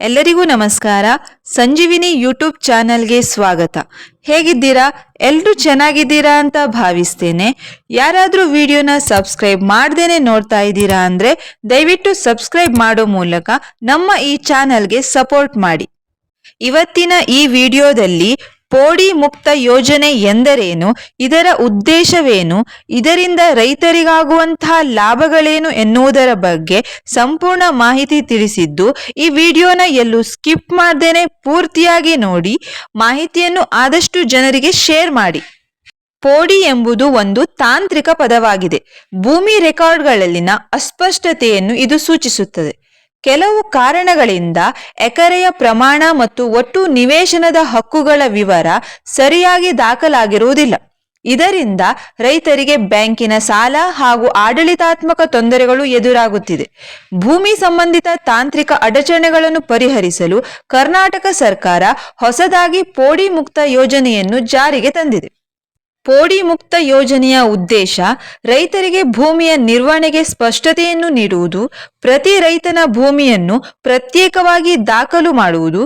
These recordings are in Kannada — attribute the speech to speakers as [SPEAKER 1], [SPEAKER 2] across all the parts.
[SPEAKER 1] ಎಲ್ಲರಿಗೂ ನಮಸ್ಕಾರ. ಸಂಜೀವಿನಿ ಯೂಟ್ಯೂಬ್ ಚಾನೆಲ್ಗೆ ಸ್ವಾಗತ. ಹೇಗಿದ್ದೀರಾ? ಎಲ್ಲರೂ ಚೆನ್ನಾಗಿದ್ದೀರಾ ಅಂತ ಭಾವಿಸ್ತೇನೆ. ಯಾರಾದರೂ ವಿಡಿಯೋನ ಸಬ್ಸ್ಕ್ರೈಬ್ ಮಾಡ್ದೇನೆ ನೋಡ್ತಾ ಇದ್ದೀರಾ ಅಂದರೆ ದಯವಿಟ್ಟು ಸಬ್ಸ್ಕ್ರೈಬ್ ಮಾಡೋ ಮೂಲಕ ನಮ್ಮ ಈ ಚಾನೆಲ್ಗೆ ಸಪೋರ್ಟ್ ಮಾಡಿ. ಇವತ್ತಿನ ಈ ವಿಡಿಯೋದಲ್ಲಿ ಪೋಡಿ ಮುಕ್ತ ಯೋಜನೆ ಎಂದರೇನು? ಇದರ ಉದ್ದೇಶವೇನು? ಇದರಿಂದ ರೈತರಿಗಾಗುವಂತಹ ಲಾಭಗಳೇನು ಎನ್ನುವುದರ ಬಗ್ಗೆ ಸಂಪೂರ್ಣ ಮಾಹಿತಿ ತಿಳಿಸಿದ್ದು, ಈ ವಿಡಿಯೋನ ಎಲ್ಲೂ ಸ್ಕಿಪ್ ಮಾಡ್ದೇನೆ ಪೂರ್ತಿಯಾಗಿ ನೋಡಿ, ಮಾಹಿತಿಯನ್ನು ಆದಷ್ಟು ಜನರಿಗೆ ಶೇರ್ ಮಾಡಿ. ಪೋಡಿ ಎಂಬುದು ಒಂದು ತಾಂತ್ರಿಕ ಪದವಾಗಿದೆ. ಭೂಮಿ ರೆಕಾರ್ಡ್ಗಳಲ್ಲಿನ ಅಸ್ಪಷ್ಟತೆಯನ್ನು ಇದು ಸೂಚಿಸುತ್ತದೆ. ಕೆಲವು ಕಾರಣಗಳಿಂದ ಎಕರೆಯ ಪ್ರಮಾಣ ಮತ್ತು ಒಟ್ಟು ನಿವೇಶನದ ಹಕ್ಕುಗಳ ವಿವರ ಸರಿಯಾಗಿ ದಾಖಲಾಗಿರುವುದಿಲ್ಲ. ಇದರಿಂದ ರೈತರಿಗೆ ಬ್ಯಾಂಕಿನ ಸಾಲ ಹಾಗೂ ಆಡಳಿತಾತ್ಮಕ ತೊಂದರೆಗಳು ಎದುರಾಗುತ್ತಿದೆ. ಭೂಮಿ ಸಂಬಂಧಿತ ತಾಂತ್ರಿಕ ಅಡಚಣೆಗಳನ್ನು ಪರಿಹರಿಸಲು ಕರ್ನಾಟಕ ಸರ್ಕಾರ ಹೊಸದಾಗಿ ಪೋಡಿ ಮುಕ್ತ ಯೋಜನೆಯನ್ನು ಜಾರಿಗೆ ತಂದಿದೆ. ಪೋಡಿ ಮುಕ್ತ ಯೋಜನೆಯ ಉದ್ದೇಶ ರೈತರಿಗೆ ಭೂಮಿಯ ನಿರ್ವಹಣೆಗೆ ಸ್ಪಷ್ಟತೆಯನ್ನು ನೀಡುವುದು, ಪ್ರತಿ ರೈತನ ಭೂಮಿಯನ್ನು ಪ್ರತ್ಯೇಕವಾಗಿ ದಾಖಲು ಮಾಡುವುದು,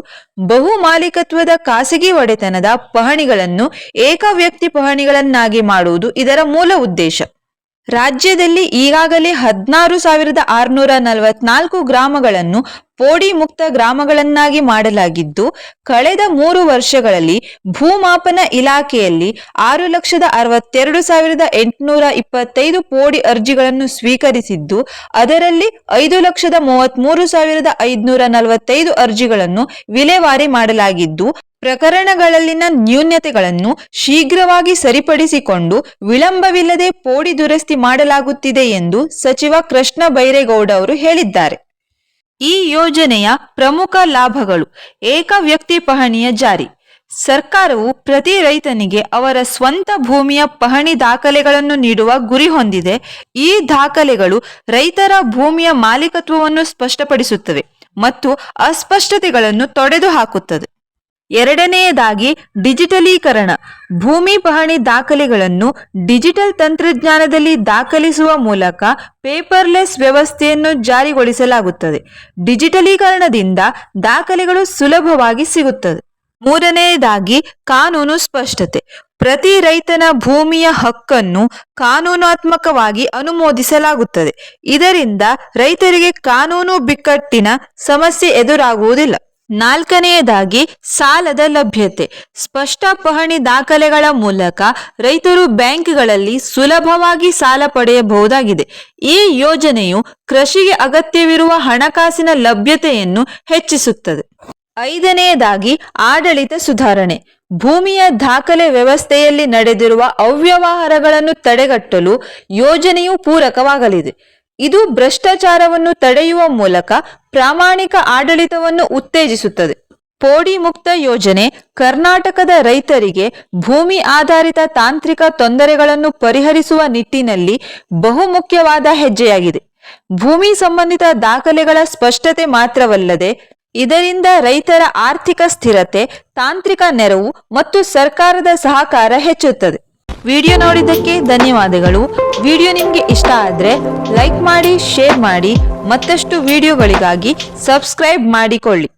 [SPEAKER 1] ಬಹು ಮಾಲೀಕತ್ವದ ಖಾಸಗಿ ಒಡೆತನದ ಪಹಣಿಗಳನ್ನು ಏಕ ವ್ಯಕ್ತಿ ಪಹಣಿಗಳನ್ನಾಗಿ ಮಾಡುವುದು ಇದರ ಮೂಲ ಉದ್ದೇಶ. ರಾಜ್ಯದಲ್ಲಿ ಈಗಾಗಲೇ ಹದಿನಾರು ಸಾವಿರದ ಆರುನೂರ ನಲವತ್ನಾಲ್ಕು ಗ್ರಾಮಗಳನ್ನು ಪೋಡಿ ಮುಕ್ತ ಗ್ರಾಮಗಳನ್ನಾಗಿ ಮಾಡಲಾಗಿದ್ದು, ಕಳೆದ ಮೂರು ವರ್ಷಗಳಲ್ಲಿ ಭೂಮಾಪನ ಇಲಾಖೆಯಲ್ಲಿ ಆರು ಲಕ್ಷದ ಅರವತ್ತೆರಡು ಸಾವಿರದ ಎಂಟುನೂರ ಇಪ್ಪತ್ತೈದು ಪೋಡಿ ಅರ್ಜಿಗಳನ್ನು ಸ್ವೀಕರಿಸಿದ್ದು, ಅದರಲ್ಲಿ ಐದು ಲಕ್ಷದ ಮೂವತ್ಮೂರು ಸಾವಿರದ ಐದುನೂರ ನಲವತ್ತೈದು ಅರ್ಜಿಗಳನ್ನು ವಿಲೇವಾರಿ ಮಾಡಲಾಗಿದ್ದು ಪ್ರಕರಣಗಳಲ್ಲಿನ ನ್ಯೂನ್ಯತೆಗಳನ್ನು ಶೀಘ್ರವಾಗಿ ಸರಿಪಡಿಸಿಕೊಂಡು ವಿಳಂಬವಿಲ್ಲದೆ ಪೋಡಿ ದುರಸ್ತಿ ಮಾಡಲಾಗುತ್ತಿದೆ ಎಂದು ಸಚಿವ ಕೃಷ್ಣ ಬೈರೇಗೌಡ ಅವರು ಹೇಳಿದ್ದಾರೆ. ಈ ಯೋಜನೆಯ ಪ್ರಮುಖ ಲಾಭಗಳು ಏಕ ವ್ಯಕ್ತಿ ಪಹಣಿಯ ಜಾರಿ. ಸರ್ಕಾರವು ಪ್ರತಿ ರೈತನಿಗೆ ಅವರ ಸ್ವಂತ ಭೂಮಿಯ ಪಹಣಿ ದಾಖಲೆಗಳನ್ನು ನೀಡುವ ಗುರಿ ಹೊಂದಿದೆ. ಈ ದಾಖಲೆಗಳು ರೈತರ ಭೂಮಿಯ ಮಾಲೀಕತ್ವವನ್ನು ಸ್ಪಷ್ಟಪಡಿಸುತ್ತವೆ ಮತ್ತು ಅಸ್ಪಷ್ಟತೆಗಳನ್ನು ತೊಡೆದು ಹಾಕುತ್ತದೆ ಎರಡನೆಯದಾಗಿ ಡಿಜಿಟಲೀಕರಣ. ಭೂಮಿ ಪಹಣಿ ದಾಖಲೆಗಳನ್ನು ಡಿಜಿಟಲ್ ತಂತ್ರಜ್ಞಾನದಲ್ಲಿ ದಾಖಲಿಸುವ ಮೂಲಕ ಪೇಪರ್ಲೆಸ್ ವ್ಯವಸ್ಥೆಯನ್ನು ಜಾರಿಗೊಳಿಸಲಾಗುತ್ತದೆ. ಡಿಜಿಟಲೀಕರಣದಿಂದ ದಾಖಲೆಗಳು ಸುಲಭವಾಗಿ ಸಿಗುತ್ತದೆ. ಮೂರನೆಯದಾಗಿ ಕಾನೂನು ಸ್ಪಷ್ಟತೆ. ಪ್ರತಿ ರೈತನ ಭೂಮಿಯ ಹಕ್ಕನ್ನು ಕಾನೂನಾತ್ಮಕವಾಗಿ ಅನುಮೋದಿಸಲಾಗುತ್ತದೆ. ಇದರಿಂದ ರೈತರಿಗೆ ಕಾನೂನು ಬಿಕ್ಕಟ್ಟಿನ ಸಮಸ್ಯೆ ಎದುರಾಗುವುದಿಲ್ಲ. ನಾಲ್ಕನೆಯದಾಗಿ ಸಾಲದ ಲಭ್ಯತೆ. ಸ್ಪಷ್ಟ ಪಹಣಿ ದಾಖಲೆಗಳ ಮೂಲಕ ರೈತರು ಬ್ಯಾಂಕ್ಗಳಲ್ಲಿ ಸುಲಭವಾಗಿ ಸಾಲ ಪಡೆಯಬಹುದಾಗಿದೆ. ಈ ಯೋಜನೆಯು ಕೃಷಿಗೆ ಅಗತ್ಯವಿರುವ ಹಣಕಾಸಿನ ಲಭ್ಯತೆಯನ್ನು ಹೆಚ್ಚಿಸುತ್ತದೆ. ಐದನೆಯದಾಗಿ ಆಡಳಿತ ಸುಧಾರಣೆ. ಭೂಮಿಯ ದಾಖಲೆ ವ್ಯವಸ್ಥೆಯಲ್ಲಿ ನಡೆದಿರುವ ಅವ್ಯವಹಾರಗಳನ್ನು ತಡೆಗಟ್ಟಲು ಯೋಜನೆಯು ಪೂರಕವಾಗಲಿದೆ. ಇದು ಭ್ರಷ್ಟಾಚಾರವನ್ನು ತಡೆಯುವ ಮೂಲಕ ಪ್ರಾಮಾಣಿಕ ಆಡಳಿತವನ್ನು ಉತ್ತೇಜಿಸುತ್ತದೆ. ಪೋಡಿ ಮುಕ್ತ ಯೋಜನೆ ಕರ್ನಾಟಕದ ರೈತರಿಗೆ ಭೂಮಿ ಆಧಾರಿತ ತಾಂತ್ರಿಕ ತೊಂದರೆಗಳನ್ನು ಪರಿಹರಿಸುವ ನಿಟ್ಟಿನಲ್ಲಿ ಬಹುಮುಖ್ಯವಾದ ಹೆಜ್ಜೆಯಾಗಿದೆ. ಭೂಮಿ ಸಂಬಂಧಿತ ದಾಖಲೆಗಳ ಸ್ಪಷ್ಟತೆ ಮಾತ್ರವಲ್ಲದೆ ಇದರಿಂದ ರೈತರ ಆರ್ಥಿಕ ಸ್ಥಿರತೆ, ತಾಂತ್ರಿಕ ನೆರವು ಮತ್ತು ಸರ್ಕಾರದ ಸಹಕಾರ ಹೆಚ್ಚುತ್ತದೆ. ವಿಡಿಯೋ ನೋಡಿದ್ದಕ್ಕೆ ಧನ್ಯವಾದಗಳು. ವಿಡಿಯೋ ನಿಮಗೆ ಇಷ್ಟ ಆದರೆ ಲೈಕ್ ಮಾಡಿ, ಶೇರ್ ಮಾಡಿ, ಮತ್ತಷ್ಟು ವಿಡಿಯೋಗಳಿಗಾಗಿ ಸಬ್ಸ್ಕ್ರೈಬ್ ಮಾಡಿಕೊಳ್ಳಿ.